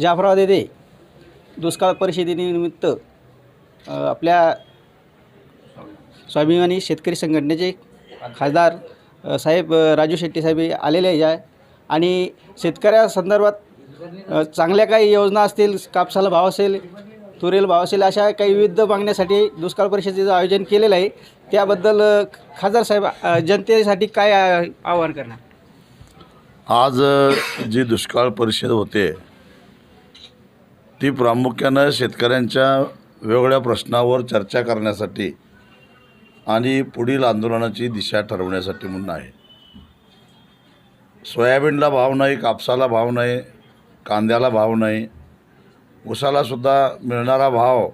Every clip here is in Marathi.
जाफराव देदे दुष्काळ परिषदेनिमित्त आपल्या स्वाभिमानी शेतकरी संघटनेचे खासदार साहेब राजू शेट्टी साहेब आलेले आहे. आणि शेतकऱ्यासंदर्भात चांगल्या काही योजना असतील कापसाला भाव असेल तुरीला भाव असेल अशा काही विविध मागण्यासाठी दुष्काळ परिषदेचं आयोजन केलेलं आहे. त्याबद्दल खासदार साहेब जनतेसाठी काय आवाहन करणार? आज जी दुष्काळ परिषद होते ती प्रामुख्यानं शेतकऱ्यांच्या वेगवेगळ्या प्रश्नावर चर्चा करण्यासाठी आणि पुढील आंदोलनाची दिशा ठरवण्यासाठी म्हणून आहे. सोयाबीनला भाव नाही कापसाला भाव नाही कांद्याला भाव नाही ऊसालासुद्धा मिळणारा भाव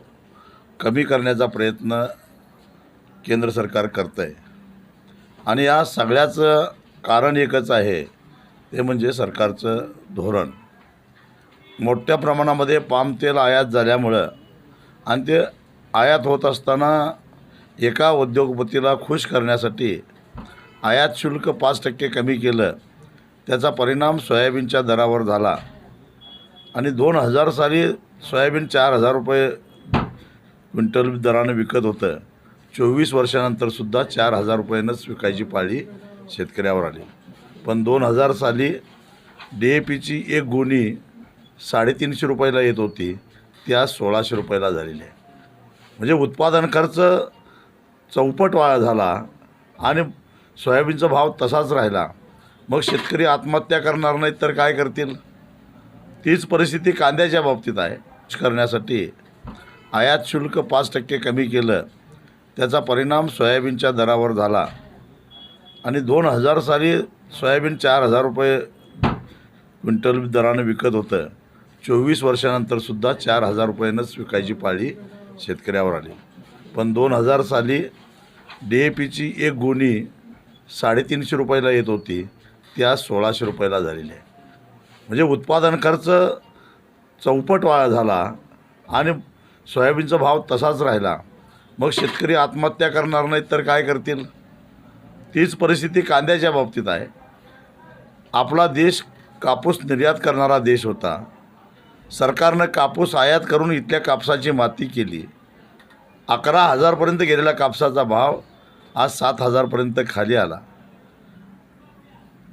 कमी करण्याचा प्रयत्न केंद्र सरकार करतं आहे आणि या सगळ्याचं कारण एकच आहे ते म्हणजे सरकारचं धोरण. मोठ्या प्रमाणामध्ये पाम तेल आयात झाल्यामुळं आणि ते आयात होत असताना एका उद्योगपतीला खुश करण्यासाठी आयात शुल्क पाच टक्के कमी केलं. त्याचा परिणाम सोयाबीनच्या दरावर झाला. आणि दोन हजार साली सोयाबीन चार हजार रुपये क्विंटल दरानं विकत होतं. चोवीस वर्षानंतरसुद्धा चार हजार रुपयानंच विकायची पाळी शेतकऱ्यावर आली. पण दोन हजार साली डी ए पीची एक गोणी साडेतीनशे रुपयाला येत होती ती आज सोळाशे रुपयाला झालेली आहे. म्हणजे उत्पादन खर्च चौपट वाया झाला आणि सोयाबीनचा भाव तसाच राहिला. मग शेतकरी आत्महत्या करणार नाहीत तर काय करतील? तीच परिस्थिती कांद्याच्या बाबतीत आहे करण्यासाठी. आयात शुल्क पाच टक्के कमी केलं त्याचा परिणाम सोयाबीनच्या दरावर झाला. आणि दोन हजार साली सोयाबीन चार हजार रुपये क्विंटल दरानं विकत होतं. चोवीस वर्षानंतरसुद्धा चार हजार रुपयानंच विकायची पाळी शेतकऱ्यावर आली. पण दोन हजार साली डी ए पीची एक गोणी साडेतीनशे रुपयाला येत होती त्या सोळाशे रुपयाला झालेली आहे. म्हणजे उत्पादन खर्च चौपट वाया झाला आणि सोयाबीनचा भाव तसाच राहिला. मग शेतकरी आत्महत्या करणार नाहीत तर काय करतील? तीच परिस्थिती कांद्याच्या बाबतीत आहे. आपला देश कापूस निर्यात करणारा देश होता. सरकारनं कापूस आयात करून इथल्या कापसाची माती केली. अकरा हजारपर्यंत गेलेला कापसाचा भाव आज सात हजारपर्यंत खाली आला.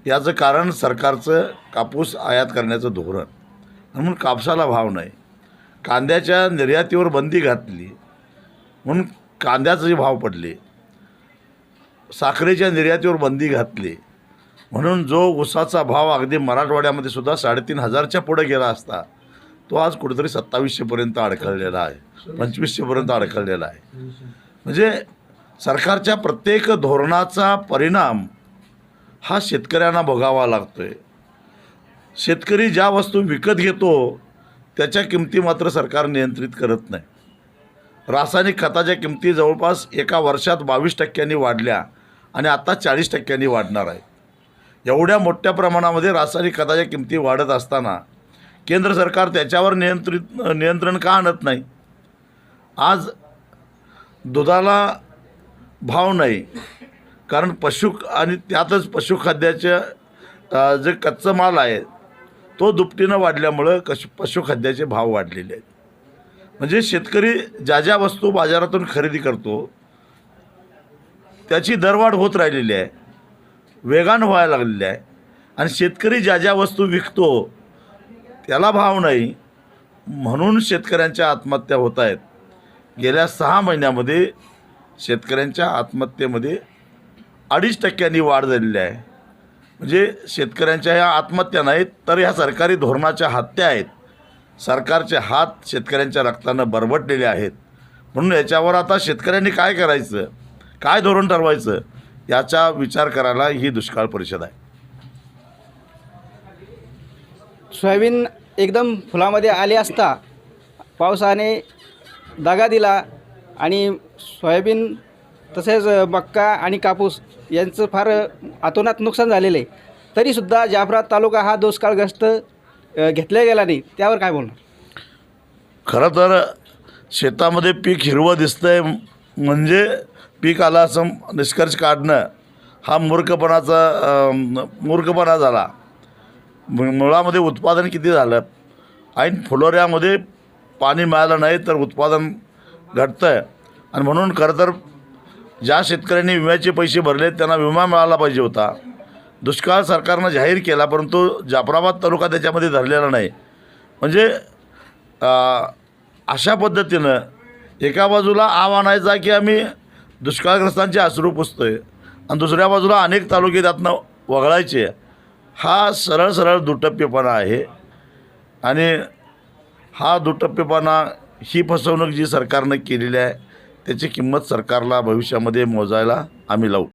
याचं कारण सरकारचं कापूस आयात करण्याचं धोरण. म्हणून कापसाला भाव नाही. कांद्याच्या निर्यातीवर बंदी घातली. म्हणून कांद्याचे भाव पडले. साखरेच्या निर्यातीवर बंदी घातली. म्हणून जो ऊसाचा भाव अगदी मराठवाड्यामध्ये सुद्धा साडेतीन हजारच्या पुढे गेला असता तो आज कुठेतरी सत्तावीसशेपर्यंत अडखळलेला आहे. पंचवीसशेपर्यंत अडखळलेला आहे. म्हणजे सरकारच्या प्रत्येक धोरणाचा परिणाम हा शेतकऱ्यांना भोगावा लागतो आहे शेतकरी ज्या वस्तू विकत घेतो त्याच्या किमती मात्र सरकार नियंत्रित करत नाही. रासायनिक खताच्या किमती जवळपास एका वर्षात बावीस टक्क्यांनी वाढल्या आणि आता चाळीस टक्क्यांनी वाढणार आहे. एवढ्या मोठ्या प्रमाणामध्ये रासायनिक खताच्या किमती वाढत असताना केंद्र सरकार त्याच्यावर नियंत्रित नियंत्रण का आणत नाही? आज दुधाला भाव नाही. कारण पशु आणि त्यातच पशुखाद्याच्या जे कच्चं माल आहे तो दुपटीनं वाढल्यामुळं कश पशुखाद्याचे भाव वाढलेले आहेत. म्हणजे शेतकरी ज्या ज्या वस्तू बाजारातून खरेदी करतो त्याची दरवाढ होत राहिलेली आहे. वेगानं व्हायला लागलेली आहे. आणि शेतकरी ज्या ज्या वस्तू विकतो त्याला भाव नाही. म्हणून शेतकऱ्यांच्या आत्महत्या होत आहेत गेल्या सहा महिन्यामध्ये शेतकऱ्यांच्या आत्महत्येमध्ये अडीच टक्क्यांनी वाढ झालेली आहे. म्हणजे शेतकऱ्यांच्या ह्या आत्महत्या नाहीत तर ह्या सरकारी धोरणाच्या हत्या आहेत. सरकारचे हात शेतकऱ्यांच्या रक्तानं बरबटलेले आहेत. म्हणून याच्यावर आता शेतकऱ्यांनी काय करायचं? काय धोरण ठरवायचं? याचा विचार करायला ही दुष्काळ परिषद आहे. सोयाबीन एकदम फुलामध्ये आले असता पावसाने दगा दिला आणि सोयाबीन तसेच मक्का आणि कापूस यांचं फार अतोनात नुकसान झालेलं. आहे तरीसुद्धा जाफरात तालुका हा दुष्काळग्रस्त अ, घेतला गेला नाही. त्यावर काय बोलणार? खरं तर शेतामध्ये पीक हिरवं दिसतंय. म्हणजे पीक आलं असं निष्कर्ष काढणं हा मूर्खपणाचा मूर्खपणा झाला. मुळामध्ये उत्पादन किती झालं? ऐन फुलोऱ्यामध्ये पाणी मिळालं नाही तर उत्पादन घटतं आहे आणि म्हणून खरं तर ज्या शेतकऱ्यांनी विम्याचे पैसे भरले त्यांना विमा मिळाला पाहिजे होता. दुष्काळ सरकारनं जाहीर केला परंतु जाफराबाद तालुका त्याच्यामध्ये धरलेला नाही. म्हणजे अशा पद्धतीनं एका बाजूला आव आणायचा की आम्ही दुष्काळग्रस्तांचे अश्रू आहे आणि दुसऱ्या बाजूला अनेक तालुके त्यातनं वगळायचे. हा सरळ सरळ दुटप्यपणा आहे. आणि हा दुटप्पीपणा ही फसवणूक जी सरकारनं केलेली आहे त्याची किंमत सरकारला भविष्यामध्ये मोजायला आम्ही लावू.